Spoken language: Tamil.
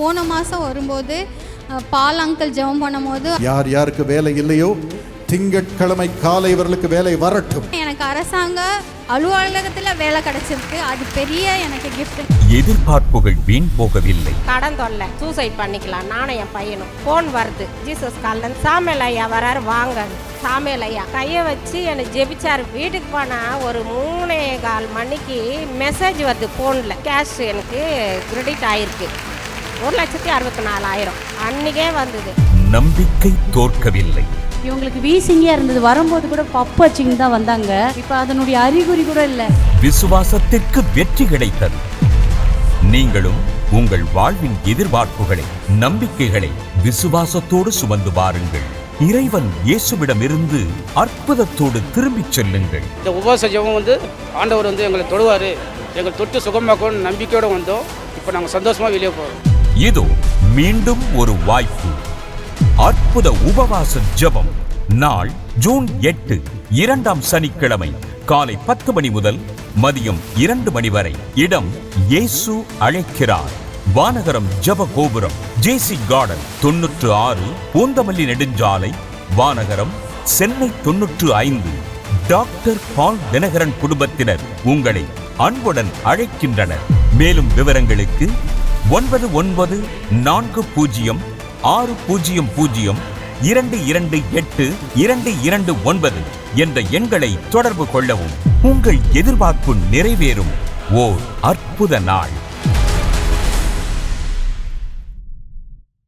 போன மாதம் வரும்போது பால் அங்கிள் ஜெபம் பண்ணும்போது யார் யாருக்கு வேலை இல்லையோ திங்கட்கிழமை காலை இவர்களுக்கு வேலை வரட்டும். எனக்கு அரசாங்க அலுவலகத்தில் வேலை கிடச்சிருக்கு. அது பெரிய எனக்கு gift. எதிர்பார்ப்புகள் வீண் போகவில்லை. கடன் தொல்லை சூசைட் பண்ணிக்கலாம். நானும் என் பையனும். ஃபோன் வருது. ஜீசஸ் காலில் சாமியல் ஐயா வராரு வாங்க. சாமியல் ஐயா கையை வச்சு என்னை ஜெபிச்சார். வீட்டுக்கு போனால் ஒரு மூணே கால் மணிக்கு மெசேஜ் வருது ஃபோனில் கேஷ் எனக்கு கிரெடிட் ஆயிருக்கு. ஒரு லட்சத்தி அறுபத்தி நாலாயிரம். அன்றைக்கே வந்தது. நம்பிக்கை தோற்கவில்லை. இவங்களுக்கு வீசிங்கா இருந்தது. வரும்போது கூட பப்பு வச்சுங்க தான் வந்தாங்க. இப்போ அதனுடைய அறிகுறி கூட இல்லை. விசுவாசத்திற்கு வெற்றி கிடைத்தது. நீங்களும் உங்கள் வாழ்வின் எதிர்பார்ப்புகளை நம்பிக்கைகளை விசுவாசத்தோடு சுமந்து வாருங்கள். இறைவன் இயேசுவிடமிருந்து அற்புதத்தோடு திரும்பிச் செல்லுங்கள். இந்த உபவாச ஜெபம் வந்து ஆண்டவர் வந்து எங்களை தொடுவார். எங்களை தொட்டு சுகமாக்கணும்னு நம்பிக்கையோடு வந்தோம். இப்போ நாங்கள் சந்தோஷமாக வெளியே போகிறோம் இதோ மீண்டும் ஒரு வாய்ப்பு. அற்புத உபவாச ஜபம். நாள் ஜூன் எட்டு இரண்டாம் சனிக்கிழமை காலை பத்து மணி முதல் மதியம் இரண்டு மணி வரை. இடம் இயேசு அழைக்கிறார். வானகரம் ஜப கோபுரம் ஜேசி கார்டன் தொன்னூற்று ஆறு பூந்தமல்லி நெடுஞ்சாலை வானகரம் சென்னை தொன்னூற்று ஐந்து. டாக்டர் பால் தினகரன் குடும்பத்தினர் உங்களை அன்புடன் அழைக்கின்றனர். மேலும் விவரங்களுக்கு ஒன்பது ஒன்பது நான்கு பூஜ்ஜியம் ஆறு பூஜ்ஜியம் பூஜ்ஜியம் இரண்டு இரண்டு எட்டு இரண்டு இரண்டு ஒன்பது என்ற எண்களை தொடர்பு கொள்ளவும். உங்கள் எதிர்பார்ப்பு நிறைவேறும். ஓர் அற்புத நாள்.